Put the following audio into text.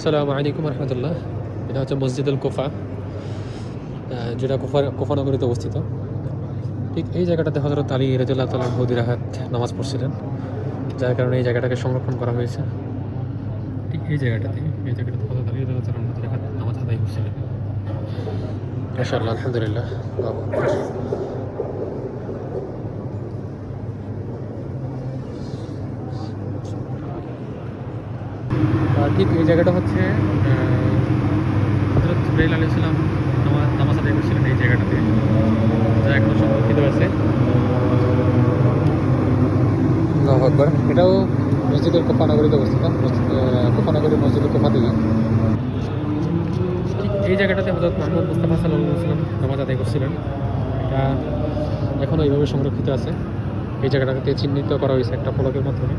আসসালামু আলাইকুম রহমতুল্লাহ। এটা হচ্ছে মসজিদুল কোফা যেটা কোফা কোফানগরীতে অবস্থিত। ঠিক এই জায়গাটাতে হজরত আলী রাজুল্লাহ তালা হদিরাহাত নামাজ পড়ছিলেন, যার কারণে এই জায়গাটাকে সংরক্ষণ করা হয়েছে। ঠিক এই জায়গাটাতে এই জায়গাটাতে হজরত আলী রাজুল্লাহ নামাজ আদায় করছিলেন। আলহামদুলিল্লাহ। ঠিক এই জায়গাটা হচ্ছে হজরত জিব্রাইল আলী ইসলাম নামাজ আদায় করছিলেন এই জায়গাটাতে। যা এখনও সংরক্ষিত আছে। এটাও মসজিদের কোপানগরীতে অবস্থিত। মসজিদ কোপানগরী থেকে ঠিক এই জায়গাটাতে হজরত মোহাম্মদ মুস্তাফা সাল্লাহ ইসলাম নামাজ আদায় করছিলেন। এটা এখনও এইভাবে সংরক্ষিত আছে। এই জায়গাটাকে চিহ্নিত করা হয়েছে একটা ফলকের মাধ্যমে।